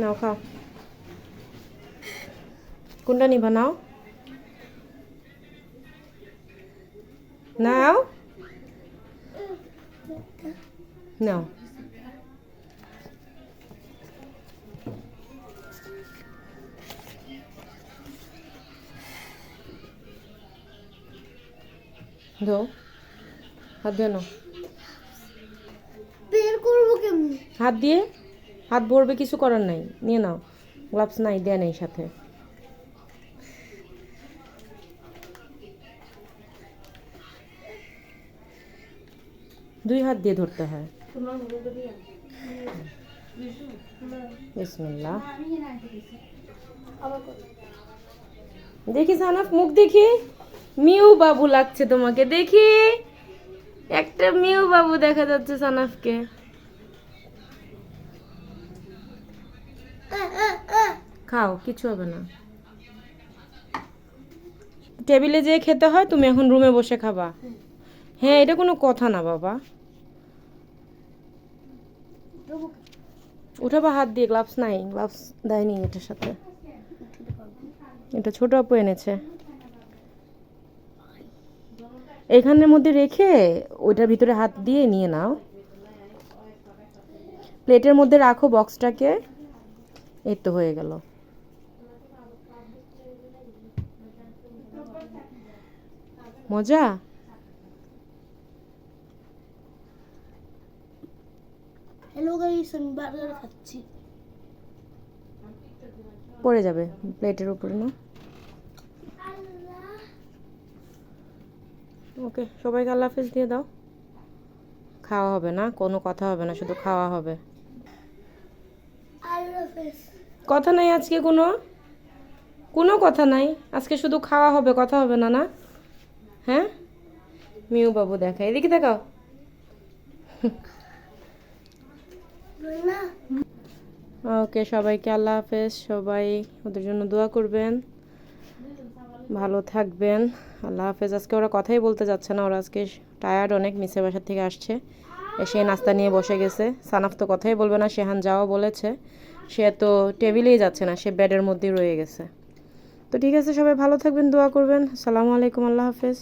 নাও খাও। কোনটা নিবা নাও? নাও? নাও। দো হাত দিয়ে নাও। বের করব কেমনি? হাত দিয়ে? হাত ভরবে কিছু করার নাই। নিয়ে নাও। গ্লাভস নাই, দেয়া নেই সাথে। দুই হাত দিয়ে ধরতে হয়। দেখি সানাফ, মুখ দেখি। মিউ বাবু লাগছে তোমাকে। দেখি। একটা মিউ বাবু দেখা যাচ্ছে সানাফকে। খাও, কিছু হবে না। টেবিলে যেয়ে খেতে হয়, তুমি এখন রুমে বসে খাবা। হ্যাঁ এটা কোনো কথা না, বাবা? উঠাবা হাত দিয়ে, গ্লাভস নাই, গ্লাভস দেয়নি এটার সাথে। এটা ছোট আপু এনেছে। এখানের মধ্যে রেখে ওইটার ভিতরে হাত দিয়ে নিয়ে নাও। প্লেটের মধ্যে রাখো বক্সটাকে এই তো হয়ে গেল। মজা? হ্যালো গাইস আমি বার্গার খাচ্ছি। পড়ে যাবে প্লেটের উপরে না? ওকে সবাইকে আল্লাহ হাফিজ দিয়ে দাও। খাওয়া হবে না কোনো কথা হবে না শুধু খাওয়া হবে। কথা নাই আজকে কোনো? কোনো কথা নাই আজকে শুধু খাওয়া হবে কথা হবে না না? হ্যাঁ? মিউ বাবু দেখা এদিকে দেখাও ওকে, সবাইকে আল্লাহ হাফেজ। সবাই ওদের জন্য দোয়া করবেন। ভালো থাকবেন। আল্লাহ হাফেজ। আজকে ওরা কথাই বলতে যাচ্ছে না। ওরা আজকে টায়ার্ড অনেক মিসের বাসার থেকে আসছে। এসে নাস্তা নিয়ে বসে গেছে। সানাফ তো কথাই বলবে না। সেহান যাওয়া বলেছে। সে তো টেবিলেই যাচ্ছে না। সে বেডের মধ্যেই রয়ে গেছে। তো ঠিক আছে, সবাই ভালো থাকবেন, দোয়া করবেন। আসসালামু আলাইকুম, আল্লাহ হাফেজ।